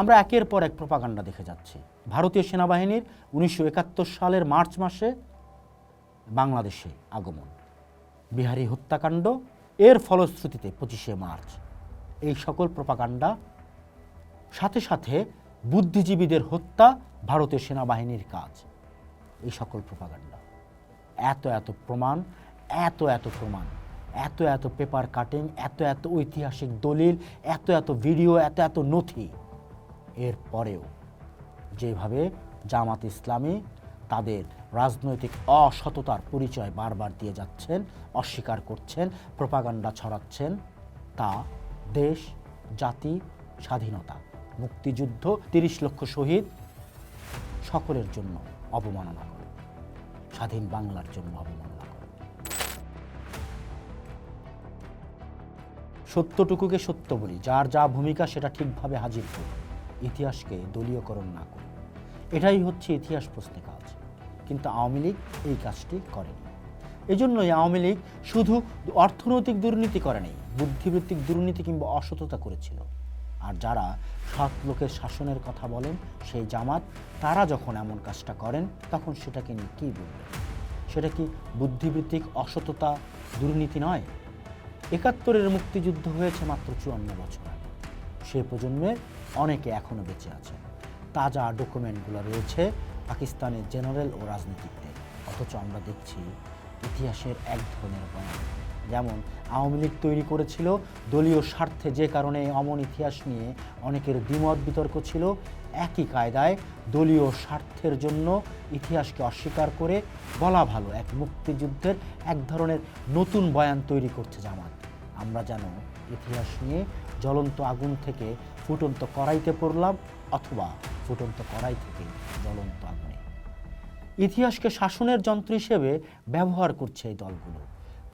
আমরা একের পর এক প্রপাগান্ডা দেখে যাচ্ছি। ভারতীয় সেনাবাহিনীর উনিশশো একাত্তর সালের মার্চ মাসে বাংলাদেশে আগমন। বিহারি হত্যাকাণ্ড এর ফলশ্রুতিতে পঁচিশে মার্চ। এই সকল প্রপাগান্ডা সাথে সাথে বুদ্ধিজীবীদের হত্যা ভারতীয় সেনাবাহিনীর কাজ। এই সকল প্রপাগান্ডা। এত এত প্রমাণ, এত এত প্রমাণ, এত এত পেপার কাটিং, এত এত ঐতিহাসিক দলিল, এত এত ভিডিও, এত এত নথি। এর পরেও যেভাবে জামাত ইসলামী তাদের রাজনৈতিক অসততার পরিচয় বারবার দিয়ে যাচ্ছেন, অস্বীকার করছেন, প্রপাগান্ডা ছড়াচ্ছেন, তা দেশ, জাতি, স্বাধীনতা, মুক্তিযুদ্ধ, তিরিশ লক্ষ শহীদ, সকলের জন্য অবমাননা করে। স্বাধীন বাংলার জন্য অবমাননা করে। সত্যটুকুকে সত্য বলি, যার যা ভূমিকা সেটা ঠিকভাবে হাজির করি ইতিহাসকে দলীয়করণ না করে। এটাই হচ্ছে ইতিহাস প্রশ্নে কাজ। কিন্তু আওয়ামী লীগ এই কাজটি করেনি। এজন্যই আওয়ামী লীগ শুধু অর্থনৈতিক দুর্নীতি করেনি বুদ্ধিবৃত্তিক দুর্নীতি কিংবা অসততা করেছিল। আর যারা সৎ লোকের শাসনের কথা বলেন, সেই জামাত, তারা যখন এমন কাজটা করেন, তখন সেটাকে নিয়ে কী বলবেন? সেটা কি বুদ্ধিবৃত্তিক অসততা, দুর্নীতি নয়? একাত্তরের মুক্তিযুদ্ধ হয়েছে মাত্র চুয়ান্ন বছর আগে। সে প্রজন্মের অনেকে এখনও বেঁচে আছে। তাজা ডকুমেন্টগুলো রয়েছে পাকিস্তানের জেনারেল ও রাজনীতিকদের অথচ আমরা দেখছি ইতিহাসের এক ধরনের বয়ান। যেমন, আওয়ামী লীগ তৈরি করেছিল দলীয় স্বার্থে যে কারণে অমন ইতিহাস নিয়ে অনেকের দ্বিমত বিতর্ক ছিল। একই কায়দায় দলীয় স্বার্থের জন্য ইতিহাসকে অস্বীকার করে বলা ভালো এক মুক্তিযুদ্ধের এক ধরনের নতুন বয়ান তৈরি করছে জামাত। আমরা যেন ইতিহাস নিয়ে জ্বলন্ত আগুন থেকে ফুটন্ত কড়াইতে পড়লাম অথবা ফুটন্ত কড়াই থেকে জ্বলন্ত আগুনে। ইতিহাসকে শাসনের যন্ত্র হিসেবে ব্যবহার করছে এই দলগুলো।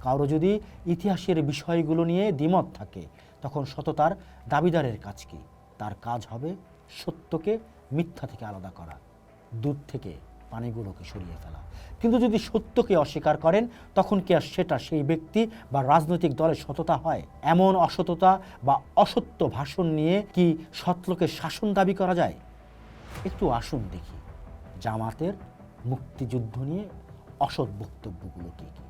কারও যদি ইতিহাসের বিষয়গুলো নিয়ে দ্বিমত থাকে, তখন সততার দাবিদারের কাজ কি? তার কাজ হবে সত্যকে মিথ্যা থেকে আলাদা করা দুধ থেকে পানিগুলোকে সরিয়ে ফেলা। কিন্তু যদি সত্যকে অস্বীকার করেন, তখন কি আর সেটা সেই ব্যক্তি বা রাজনৈতিক দলের সততা হয়? এমন অসততা বা অসত্য ভাষণ নিয়ে কি সত্যকে শাসন দাবি করা যায়? একটু আসুন দেখি, জামাতের মুক্তিযুদ্ধ নিয়ে অসৎ বক্তব্যগুলো কী কী?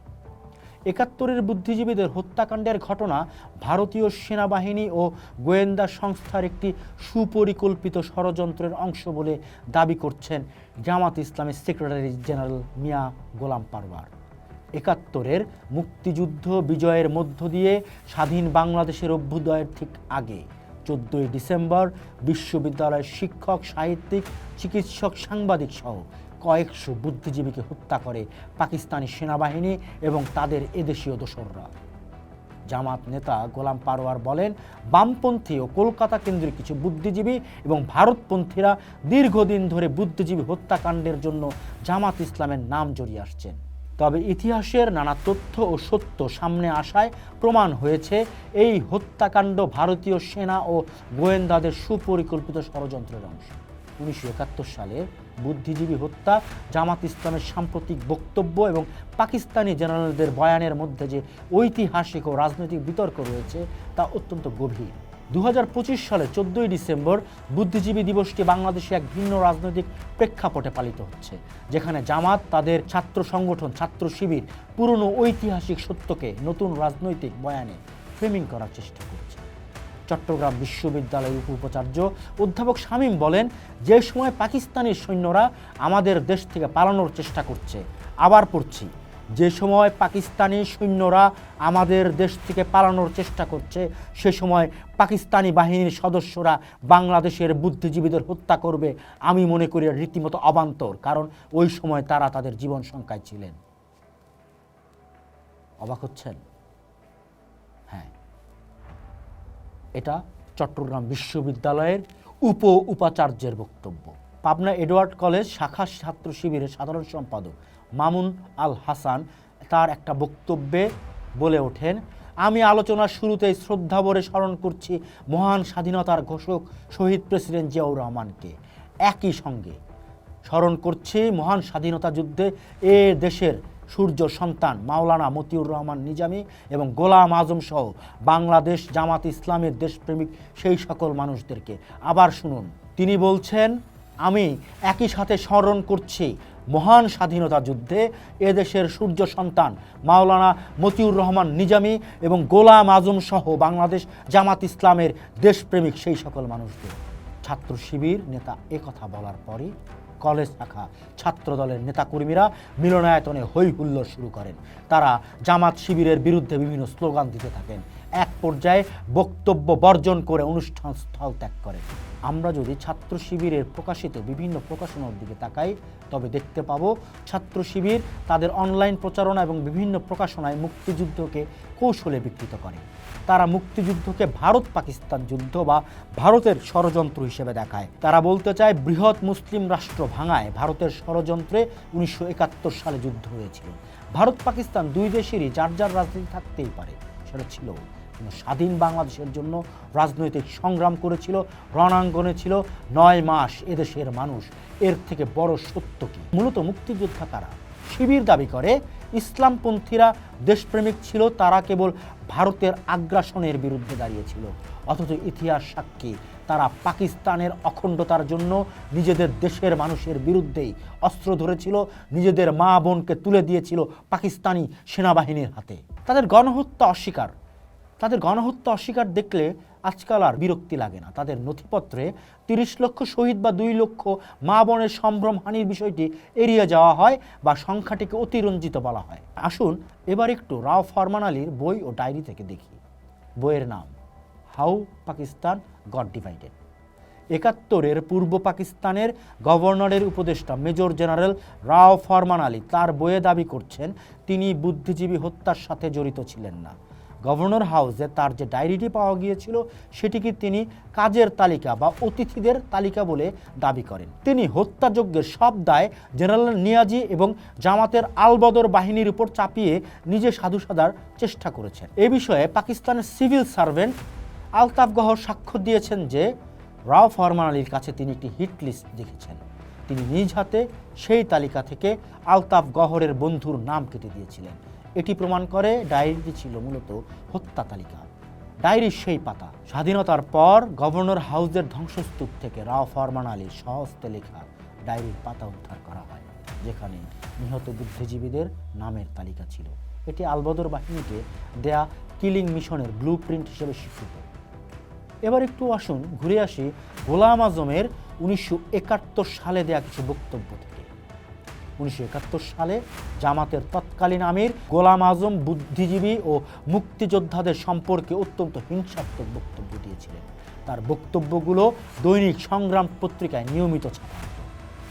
একাত্তরের বুদ্ধিজীবীদের হত্যাকাণ্ডের ঘটনা ভারতীয় সেনাবাহিনী ও গোয়েন্দা সংস্থার একটি সুপরিকল্পিত ষড়যন্ত্রের অংশ বলে দাবি করছেন জামাত ইসলামের সেক্রেটারি জেনারেল মিয়া গোলাম পারওয়ার। একাত্তরের মুক্তিযুদ্ধ বিজয়ের মধ্য দিয়ে স্বাধীন বাংলাদেশের অভ্যুদয়ের ঠিক আগে, চোদ্দই ডিসেম্বর বিশ্ববিদ্যালয়ের শিক্ষক, সাহিত্যিক, চিকিৎসক, সাংবাদিক সহ কয়েকশো বুদ্ধিজীবীকে হত্যা করে পাকিস্তানি সেনাবাহিনী এবং তাদের এদেশীয় দোসররা। জামাত নেতা গোলাম পারোয়ার বলেন, বামপন্থী ও কলকাতা কেন্দ্রের কিছু বুদ্ধিজীবী এবং ভারতপন্থীরা দীর্ঘদিন ধরে বুদ্ধিজীবী হত্যাকাণ্ডের জন্য জামাত ইসলামের নাম জড়িয়ে আসছেন। তবে ইতিহাসের নানা তথ্য ও সত্য সামনে আসায় প্রমাণ হয়েছে, এই হত্যাকাণ্ড ভারতীয় সেনা ও গোয়েন্দাদের সুপরিকল্পিত ষড়যন্ত্রের অংশ। উনিশশো একাত্তর সালে বুদ্ধিজীবী হত্যা, জামাত ইসলামের সাম্প্রতিক বক্তব্য এবং পাকিস্তানি জেনারেলদের বয়ানের মধ্যে যে ঐতিহাসিক ও রাজনৈতিক বিতর্ক রয়েছে তা অত্যন্ত গভীর। দু হাজার পঁচিশ সালে চোদ্দই ডিসেম্বর বুদ্ধিজীবী দিবসটি বাংলাদেশে এক ভিন্ন রাজনৈতিক প্রেক্ষাপটে পালিত হচ্ছে, যেখানে জামাত তাদের ছাত্র সংগঠন, ছাত্র শিবির পুরনো ঐতিহাসিক সত্যকে নতুন রাজনৈতিক বয়ানে ফ্রেমিং করার চেষ্টা করছে। চট্টগ্রাম বিশ্ববিদ্যালয়ের উপ উপাচার্য অধ্যাপক শামীম বলেন, যে সময় পাকিস্তানি সৈন্যরা আমাদের দেশ থেকে পালানোর চেষ্টা করছে, আবার পড়ছি। যে সময় পাকিস্তানি সৈন্যরা আমাদের দেশ থেকে পালানোর চেষ্টা করছে, সে সময় পাকিস্তানি বাহিনীর সদস্যরা বাংলাদেশের বুদ্ধিজীবীদের হত্যা করবে, আমি মনে করি রীতিমতো অবান্তর, কারণ ওই সময় তারা তাদের জীবন সংখ্যায় ছিলেন। অবাক হচ্ছেন? এটা চট্টগ্রাম বিশ্ববিদ্যালয়ের উপ উপাচার্যের বক্তব্য। পাবনা এডওয়ার্ড কলেজ শাখা ছাত্র শিবিরের সাধারণ সম্পাদক মামুন আল হাসান তার একটা বক্তব্যে বলে ওঠেন, আমি আলোচনার শুরুতেই শ্রদ্ধাভরে স্মরণ করছি মহান স্বাধীনতার ঘোষক শহীদ প্রেসিডেন্ট জিয়াউর রহমানকে। একই সঙ্গে স্মরণ করছি মহান স্বাধীনতা যুদ্ধে এ দেশের সূর্য সন্তান মাওলানা মতিউর রহমান নিজামী এবং গোলাম আজম সহ বাংলাদেশ জামাত ইসলামের দেশপ্রেমিক সেই সকল মানুষদেরকে। আবার শুনুন, তিনি বলছেন, আমি একই সাথে স্মরণ করছি মহান স্বাধীনতা যুদ্ধে এদেশের সূর্য সন্তান মাওলানা মতিউর রহমান নিজামী এবং গোলাম আজম সহ বাংলাদেশ জামাত ইসলামের দেশপ্রেমিক সেই সকল মানুষদের। ছাত্র শিবির নেতা একথা বলার পরই কলেজ শাখা ছাত্র দলের নেতাকর্মীরা মিলনায়তনে হুল্লোড় শুরু করেন। তারা জামাত শিবিরের বিরুদ্ধে বিভিন্ন স্লোগান দিতে থাকেন। এক পর্যায়ে বক্তব্য বর্জন করে অনুষ্ঠান স্থল ত্যাগ করে। আমরা যদি ছাত্র শিবিরের প্রকাশিত বিভিন্ন প্রকাশনার দিকে তাকাই, তবে দেখতে পাবো ছাত্র শিবির তাদের অনলাইন প্রচারণা এবং বিভিন্ন প্রকাশনায় মুক্তিযুদ্ধকে কৌশলে বিকৃত করে। তারা মুক্তিযুদ্ধকে ভারত পাকিস্তান যুদ্ধ বা ভারতের ষড়যন্ত্র হিসেবে দেখায়। তারা বলতে চায় বৃহৎ মুসলিম রাষ্ট্র ভাঙায়। ভারতের ষড়যন্ত্রে উনিশশো একাত্তর সালে যুদ্ধ হয়েছিল। ভারত পাকিস্তান দুই দেশেরই যার যার রাজনীতি থাকতেই পারে, সেটা ছিল স্বাধীন বাংলাদেশের জন্য রাজনৈতিক সংগ্রাম করেছিল, রণাঙ্গনে ছিল। নয় মাস এদেশের মানুষ, এর থেকে বড় সত্য কি? মূলত মুক্তিযোদ্ধা কারা শিবির দাবি করে, ইসলামপন্থীরা দেশপ্রেমিক ছিল, তারা কেবল ভারতের আগ্রাসনের বিরুদ্ধে দাঁড়িয়েছিল। অথচ ইতিহাস সাক্ষী, তারা পাকিস্তানের অখণ্ডতার জন্য নিজেদের দেশের মানুষের বিরুদ্ধেই অস্ত্র ধরেছিল, নিজেদের মা বোনকে তুলে দিয়েছিল পাকিস্তানি সেনাবাহিনীর হাতে। তাদের গণহত্যা অস্বীকার তাদের গণহত্যা অস্বীকার দেখলে আজকাল আর বিরক্তি লাগে না। তাদের নথিপত্রে তিরিশ লক্ষ শহীদ বা দুই লক্ষ মা বোনের সম্ভ্রমহানির বিষয়টি এড়িয়ে যাওয়া হয় বা সংখ্যাটিকে অতিরঞ্জিত বলা হয়। আসুন এবার একটু রাও ফরমান আলীর বই ও ডায়েরি থেকে দেখি। বইয়ের নাম, হাউ পাকিস্তান গড ডিভাইডেড। একাত্তরের পূর্ব পাকিস্তানের গভর্নরের উপদেষ্টা মেজর জেনারেল রাও ফরমান আলী তার বইয়ে দাবি করছেন, তিনি বুদ্ধিজীবী হত্যার সাথে জড়িত ছিলেন না। গভর্নর হাউসে তার যে ডায়েরিটি পাওয়া গিয়েছিল, সেটিকে তিনি কাজের তালিকা বা অতিথিদের তালিকা বলে দাবি করেন। তিনি হত্যাযজ্ঞের সব দায় জেনারেল নিয়াজি এবং জামাতের আলবদর বাহিনীর উপর চাপিয়ে নিজে সাধু সাধার চেষ্টা করেছেন। এ বিষয়ে পাকিস্তানের সিভিল সার্ভেন্ট আলতাফ গহর সাক্ষ্য দিয়েছেন যে রাও ফরমান আলীর কাছে তিনি একটি হিট লিস্ট দেখেছেন। তিনি নিজ হাতে সেই তালিকা থেকে আলতাফ গহরের বন্ধুর নাম কেটে দিয়েছিলেন। এটি প্রমাণ করে ডায়েরিটি ছিল মূলত হত্যা তালিকা। ডায়েরির সেই পাতা। স্বাধীনতার পর গভর্নর হাউসের ধ্বংসস্তূপ থেকে রাও ফরমান আলীর সহস্তে লেখা ডায়েরির পাতা উদ্ধার করা হয়, যেখানে নিহত বুদ্ধিজীবীদের নামের তালিকা ছিল। এটি আলবদর বাহিনীকে দেয়া কিলিং মিশনের ব্লু প্রিন্ট হিসেবে স্বীকৃত। এবার একটু আসুন, ঘুরে আসি গোলাম আজমের উনিশশো একাত্তর সালে দেয়া কিছু বক্তব্য থেকে। উনিশশো একাত্তর সালে জামাতের তৎকালীন আমির গোলাম আজম বুদ্ধিজীবী ও মুক্তিযোদ্ধাদের সম্পর্কে অত্যন্ত হিংসাত্মক বক্তব্য দিয়েছিলেন। তার বক্তব্যগুলো দৈনিক সংগ্রাম পত্রিকায় নিয়মিত ছাপা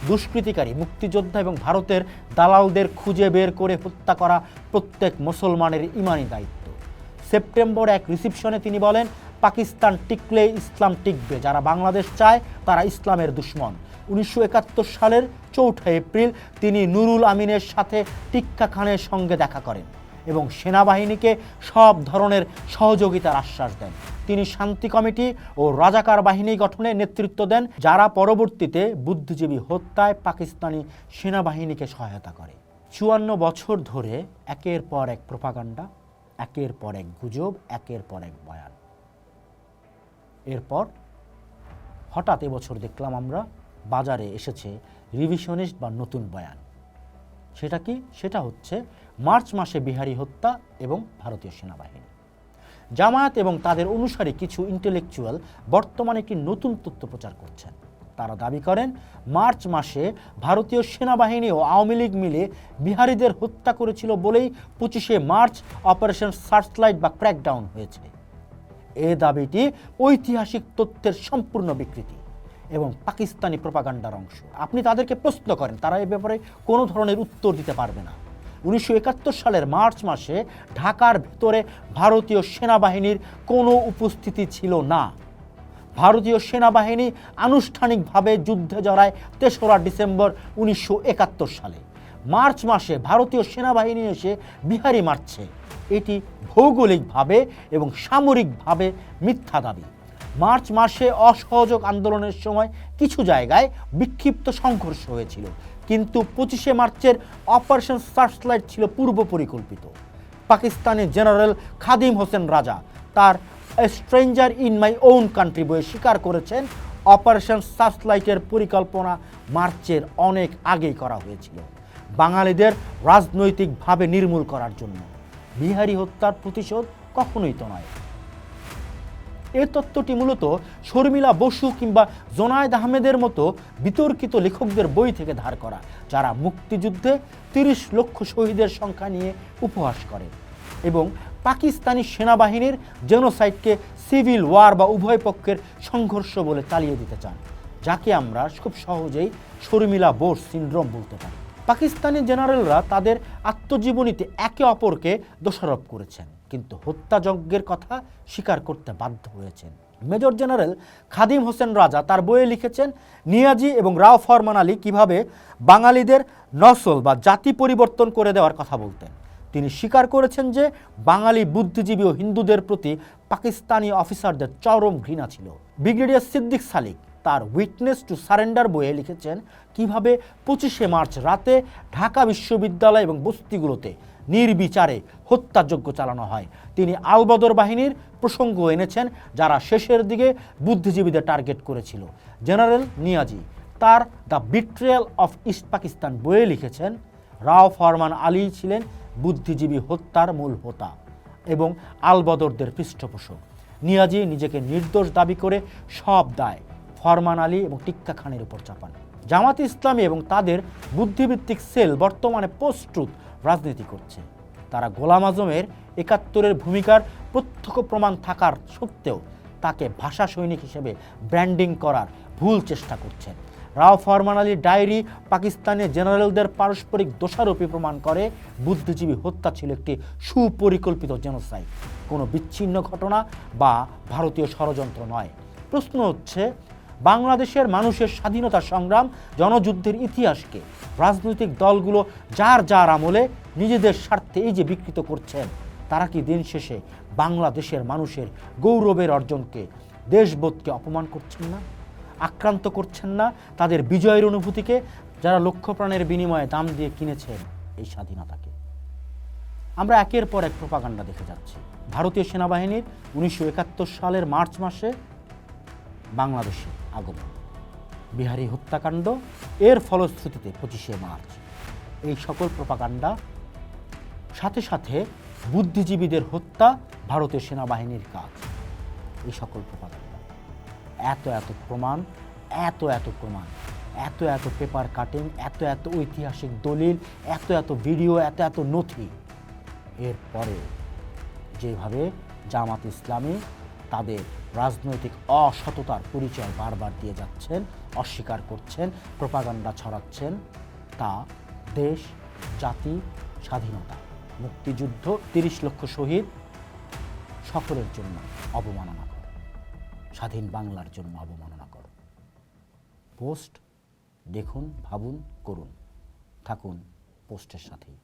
দুষ্কৃতিকারী, মুক্তিযোদ্ধা এবং ভারতের দালালদের খুঁজে বের করে হত্যা করা প্রত্যেক মুসলমানের ইমানি দায়িত্ব। সেপ্টেম্বর এক রিসিপশনে তিনি বলেন, পাকিস্তান টিকলে ইসলাম টিকবে, যারা বাংলাদেশ চায় তারা ইসলামের দুশ্মন। উনিশশো একাত্তর সালের চৌঠা এপ্রিল তিনি নুরুল আমিনের সাথে টিক্কা খানের সঙ্গে দেখা করেন এবং সেনাবাহিনীকে সব ধরনের সহযোগিতার আশ্বাস দেন। তিনি শান্তি কমিটি ও রাজাকার বাহিনী গঠনে নেতৃত্ব দেন, যারা পরবর্তীতে বুদ্ধিজীবী হত্যায় পাকিস্তানি সেনাবাহিনীকে সহায়তা করে। চুয়ান্ন বছর ধরে একের পর এক প্রপাগান্ডা, একের পর এক গুজব, একের পর এক বয়ান। এরপর হঠাৎ এবছর দেখলাম আমরা বাজারে এসেছে রিভিশনিস্ট বা নতুন বয়ান। সেটা কি? সেটা হচ্ছে মার্চ মাসে বিহারি হত্যা এবং ভারতীয় সেনাবাহিনী। জামায়াত এবং তাদের অনুসারী কিছু ইন্টেলেকচুয়াল বর্তমানে একটি নতুন তথ্য প্রচার করছেন? তারা দাবি করেন, মার্চ মাসে ভারতীয় সেনাবাহিনী ও আওয়ামী লীগ মিলে বিহারিদের হত্যা করেছিল বলেই পঁচিশে মার্চ অপারেশন সার্চলাইট বা ক্র্যাকডাউন হয়েছে। এ দাবিটি ঐতিহাসিক তথ্যের সম্পূর্ণ বিকৃতি। এবং পাকিস্তানি প্রপাগান্ডার অংশ। আপনি তাদেরকে প্রশ্ন করেন, তারা এ ব্যাপারে কোনো ধরনের উত্তর দিতে পারবে না। উনিশশো একাত্তর সালের মার্চ মাসে ঢাকার ভিতরে ভারতীয় সেনাবাহিনীর কোনো উপস্থিতি ছিল না। ভারতীয় সেনাবাহিনী আনুষ্ঠানিকভাবে যুদ্ধে জড়ায় তেসরা ডিসেম্বর উনিশশো একাত্তর সালে। মার্চ মাসে ভারতীয় সেনাবাহিনী এসে বিহারি মারছে। এটি ভৌগোলিকভাবে এবং সামরিকভাবে মিথ্যা দাবি। মার্চ মাসে অসহযোগ আন্দোলনের সময় কিছু জায়গায় বিক্ষিপ্ত সংঘর্ষ হয়েছিল। কিন্তু পঁচিশে মার্চের অপারেশন সার্চলাইট ছিল পূর্ব পরিকল্পিত। পাকিস্তানি জেনারেল খাদিম হোসেন রাজা তার stranger in my own country বইয়ে স্বীকার করেছেন, অপারেশন সার্চলাইটের পরিকল্পনা মার্চের অনেক আগেই করা হয়েছিল। বাঙালিদের রাজনৈতিকভাবে নির্মূল করার জন্য। বিহারি হত্যার প্রতিশোধ কখনোই তো নয়। এ তত্ত্বটি মূলত শর্মিলা বসু কিংবা জোনায়েদ আহমেদের মতো বিতর্কিত লেখকদের বই থেকে ধার করা, যারা মুক্তিযুদ্ধে তিরিশ লক্ষ শহীদের সংখ্যা নিয়ে উপহাস করে এবং পাকিস্তানি সেনাবাহিনীর জেনোসাইডকে সিভিল ওয়ার বা উভয় পক্ষের সংঘর্ষ বলে চালিয়ে দিতে চান, যাকে আমরা খুব সহজেই শর্মিলা বোস সিন্ড্রোম বলতে পারি। পাকিস্তানি জেনারেলরা তাদের আত্মজীবনীতে একে অপরকে দোষারোপ করেছেন। কিন্তু হত্যাযজ্ঞের কথা স্বীকার করতে বাধ্য হয়েছেন। মেজর জেনারেল খাদিম হোসেন রাজা তার বইয়ে লিখেছেন, নিয়াজি এবং রাও ফরমান আলী কীভাবে বাঙালিদের নসল বা জাতি পরিবর্তন করে দেওয়ার কথা বলতেন। তিনি স্বীকার করেছেন যে বাঙালি বুদ্ধিজীবী ও হিন্দুদের প্রতি পাকিস্তানি অফিসারদের চরম ঘৃণা ছিল। ব্রিগেডিয়ার সিদ্দিক সালিক তার উইটনেস টু সারেন্ডার বইয়ে লিখেছেন, কীভাবে পঁচিশে মার্চ রাতে ঢাকা বিশ্ববিদ্যালয় এবং বস্তিগুলোতে নির্বিচারে হত্যাযজ্ঞ চালানো হয়। তিনি আলবদর বাহিনীর প্রসঙ্গ এনেছেন, যারা শেষের দিকে বুদ্ধিজীবীদের টার্গেট করেছিল। জেনারেল নিয়াজি তার the betrayal of east Pakistan বইয়ে লিখেছেন, রাও ফরমান আলী ছিলেন বুদ্ধিজীবী হত্যার মূল হোতা এবং আলবদরদের পৃষ্ঠপোষক। নিয়াজি নিজেকে নির্দোষ দাবি করে সব দায় ফরমান আলী এবং টিক্কা খানের উপর চাপান। জামাত ইসলামী এবং তাদের বুদ্ধিভিত্তিক সেল বর্তমানে পোস্ট্রুথ রাজনীতি করছে। তারা গোলাম আজমের একাত্তরের ভূমিকার প্রত্যক্ষ প্রমাণ থাকার সত্ত্বেও তাকে ভাষা সৈনিক হিসেবে ব্র্যান্ডিং করার ভুল চেষ্টা করছেন। রাও ফরমান আলীর ডায়েরি পাকিস্তানের জেনারেলদের পারস্পরিক দোষারোপী প্রমাণ করে, বুদ্ধিজীবী হত্যা ছিল একটি সুপরিকল্পিত জেনোসাইড কোনো বিচ্ছিন্ন ঘটনা বা ভারতীয় ষড়যন্ত্র নয়। প্রশ্ন হচ্ছে বাংলাদেশের মানুষের স্বাধীনতা সংগ্রাম, জনযুদ্ধের ইতিহাসকে, রাজনৈতিক দলগুলো যার যার আমলে নিজেদের স্বার্থে এই যে বিকৃত করছেন, তারা কি দিন শেষে বাংলাদেশের মানুষের গৌরবের অর্জনকে, দেশবোধকে অপমান করছেন না? আক্রান্ত করছেন না? তাদের বিজয়ের অনুভূতিকে যারা লক্ষ প্রাণের বিনিময়ে দাম দিয়ে কিনেছেন এই স্বাধীনতাকে? আমরা একের পর এক প্রপাগান্ডা দেখে যাচ্ছি। ভারতীয় সেনাবাহিনীর উনিশশো একাত্তর সালের মার্চ মাসে বাংলাদেশে আগমন। বিহারি হত্যাকাণ্ড এর ফলশ্রুতিতে পঁচিশে মার্চ। এই সকল প্রপাগান্ডা, সাথে সাথে বুদ্ধিজীবীদের হত্যা ভারতের সেনাবাহিনীর কাজ। এই সকল প্রপাগান্ডা। এত এত প্রমাণ, এত এত প্রমাণ, এত এত পেপার কাটিং এত এত ঐতিহাসিক দলিল, এত এত ভিডিও এত এত নথি। এরপরে যেভাবে জামাত ইসলামী তাদের রাজনৈতিক অসততার পরিচয় বারবার দিয়ে যাচ্ছেন, অস্বীকার করছেন, প্রপাগান্ডা ছড়াচ্ছেন। তা দেশ, জাতি, স্বাধীনতা, মুক্তিযুদ্ধ, তিরিশ লক্ষ শহীদ সকলের জন্য অবমাননা কর। স্বাধীন বাংলার জন্য অবমাননা কর। পোস্ট দেখুন, ভাবুন, করুন। থাকুন পোস্টের সাথেই।